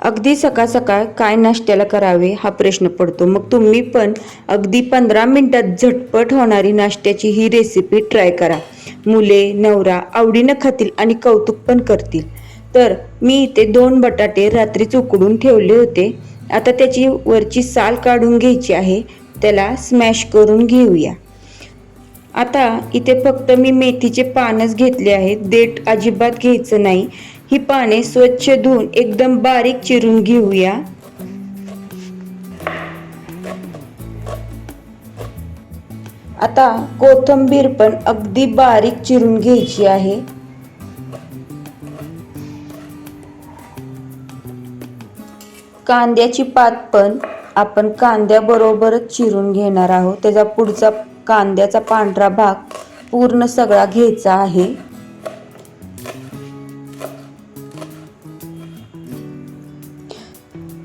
अगदी सकाळ सकाळ काय नाश्त्याला करावे हा प्रश्न पडतो. मग तुम्ही पण अगदी पंधरा मिनिटात झटपट होणारी नाश्त्याची ही रेसिपी ट्राय करा. मुले नवरा आवडीनं खातील आणि कौतुक पण करतील. तर मी इथे दोन बटाटे रात्रीच उकडून ठेवले होते. आता त्याची वरची साल काढून घ्यायची आहे. त्याला स्मॅश करून घेऊया. आता इथे फक्त मी मेथीचे पानच घेतले आहेत. देठ अजिबात घ्यायचं नाही. ही पाने स्वच्छ धुवून एकदम बारीक चिरून घेऊया. आता कोथंबीर पण अगदी बारीक चिरून घ्यायची आहे. कांद्याची पात पण आपण कांद्याबरोबरच चिरून घेणार आहोत. त्याचा पुढचा कांद्याचा पांढरा भाग पूर्ण सगळा घ्यायचा आहे.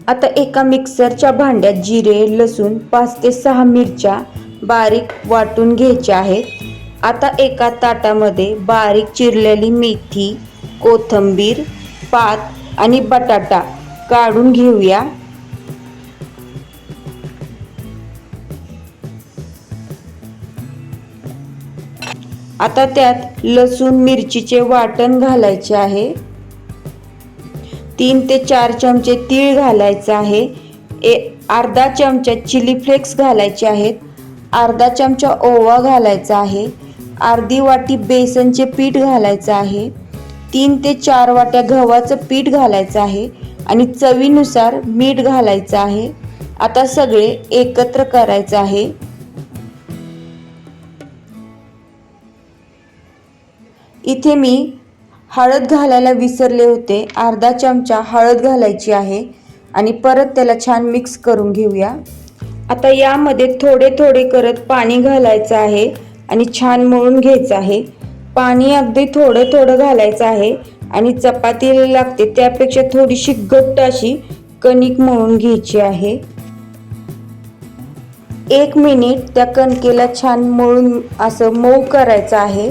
आता एका मिक्सरच्या भांड्यात जिरे लसूण पाच ते सहा मिरच्या बारीक वाटून घ्यायच्या आहेत. आता एका ताटामध्ये बारीक चिरलेली मेथी कोथंबीर पात आणि बटाटा काढून घेऊया. आता त्यात लसूण मिरचीचे वाटण घालायचे आहे. तीन ते चार चमचे तीळ घालायचं आहे. ए अर्धा चमचा चिली फ्लेक्स घालायचे आहेत. अर्धा चमचा ओवा घालायचा आहे. अर्धी वाटी बेसनचे पीठ घालायचं आहे. तीन ते चार वाट्या गव्हाचं पीठ घालायचं आहे आणि चवीनुसार मीठ घालायचं आहे. आता सगळे एकत्र करायचं आहे. इथे मी हळद घालायला विसरले होते. अर्धा चमचा हळद घालायची आहे आणि परत त्याला छान मिक्स करून घेऊया. आता यामध्ये थोडे थोडे करत पाणी घालायचं आहे आणि छान मळून घ्यायचं आहे. पाणी अगदी थोडं थोडं घालायचं आहे आणि चपातीला लागते त्यापेक्षा थोडीशी घट्ट अशी कणिक मळून घ्यायची आहे. एक मिनिट त्या कणकेला छान मळून असं मऊ करायचं आहे.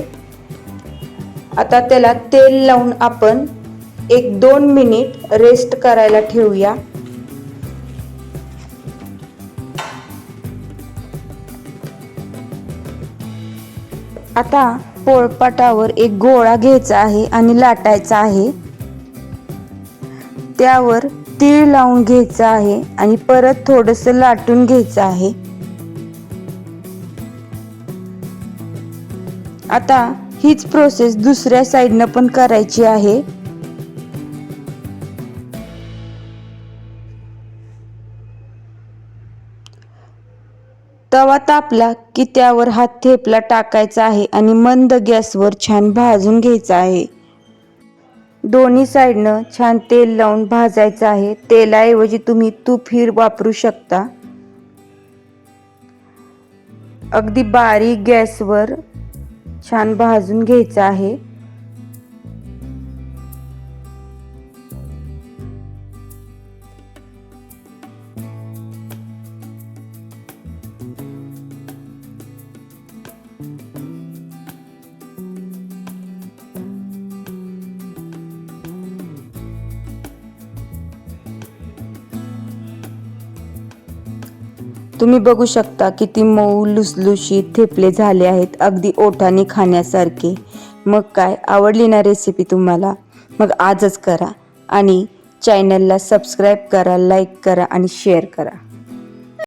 आता त्याला तेल लावून आपण एक दोन मिनिट रेस्ट करायला ठेवूया. आता पोळपाटावर एक गोळा घ्यायचा आहे आणि लाटायचा आहे. त्यावर तीळ लावून घ्यायचं आहे आणि परत थोडस लाटून घ्यायचं आहे. आता हीच प्रोसेस दुसऱ्या साईडनं पण करायची आहे. तवा तापला की त्यावर हात थेपला टाकायचा आहे आणि मंद गॅसवर छान भाजून घ्यायचा आहे. दोन्ही साईडनं छान तेल लावून भाजायचं आहे. तेलाऐवजी तुम्ही तूप हिर वापरू शकता. अगदी बारीक गॅसवर छान भाजून घ्यायचं आहे. तुम्ही बघू शकता किती मऊ लुसलुशीत थेपले झाले आहेत अगदी ओठाने खाण्यासारखे. मग काय? आवडली ना रेसिपी तुम्हाला? मग आजच करा आणि चॅनलला सबस्क्राईब करा लाईक करा आणि शेअर करा.